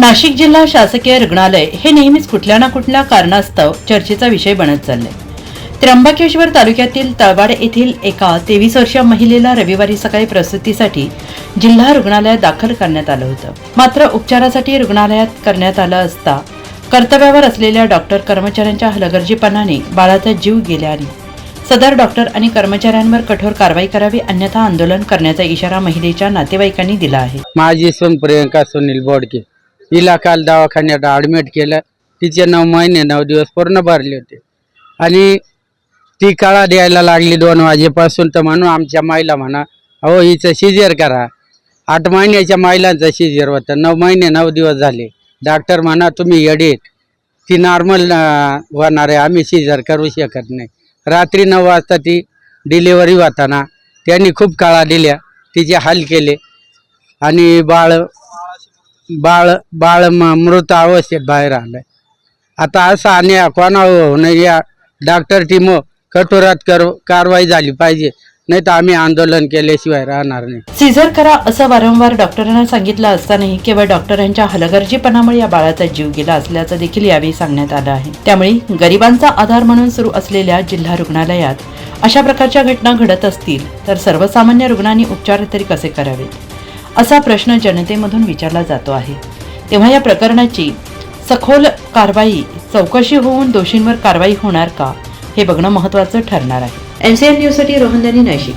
नाशिक जिल्हा शासकीय रुग्णालय हे नेहमीच कुठल्या ना कुठल्या कारणास्तव चर्चेचा विषय बनत चाललाय. त्र्यंबकेश्वर तालुक्यातील तळवाड येथील एका तेवीस वर्षीय महिलेला रविवारी सकाळी प्रसूतीसाठी जिल्हा रुग्णालयात दाखल करण्यात आलं होतं. मात्र उपचारासाठी रुग्णालयात करण्यात आलं असता कर्तव्यावर असलेल्या डॉक्टर कर्मचाऱ्यांच्या हलगर्जीपणाने बाळाचा जीव गेल्याने सदर डॉक्टर आणि कर्मचाऱ्यांवर कठोर कारवाई करावी अन्यथा आंदोलन करण्याचा इशारा महिलेच्या नातेवाईकांनी दिला आहे. माझी सून प्रियंका सुनील बोडके. हिला काल दवाखान्यात ॲडमिट केलं. तिचे नऊ महिने नऊ दिवस पूर्ण भरले होते. आणि ती काळा द्यायला लागली दोन वाजेपासून तर म्हणून आमच्या माईला म्हणा अहो हिचं शिजर करा. आठ महिन्याच्या महिलांचं शिजर होतं. नऊ महिने नऊ दिवस झाले. डॉक्टर म्हणा तुम्ही येडीत. ती नॉर्मल होणार आहे. आम्ही शिजर करू शकत नाही. रात्री नऊ वाजता ती डिलिव्हरी होताना त्यांनी खूप काळा दिल्या. तिचे हाल केले. आणि बाळ बाळ बाळ मृत अवस्थेत बाहेर आलंय. आता असं आणि कोणा होणं या डॉक्टर टीम कठोरात कर कारवाई झाली पाहिजे. नाही तर आम्ही आंदोलन केल्याशिवाय राहणार नाही. सीझर करा असं वारंवार डॉक्टरांना सांगितलं असतानाही केवळ डॉक्टरांच्या हलगर्जीपणामुळे या बाळाचा जीव गेला असल्याचं देखील यावेळी सांगण्यात आलं आहे. त्यामुळे गरिबांचा आधार म्हणून सुरू असलेल्या जिल्हा रुग्णालयात अशा प्रकारच्या घटना घडत असतील तर सर्वसामान्य रुग्णांनी उपचार तरी कसे करावेत? असा प्रश्न जनतेमधून विचारला जातो आहे. तेव्हा या प्रकरणाची सखोल कारवाई चौकशी होऊन दोषींवर कारवाई होणार का हे बघणं महत्त्वाचं ठरणार आहे. एनसीएन न्यूजसाठी रोहनदानी नाशिक.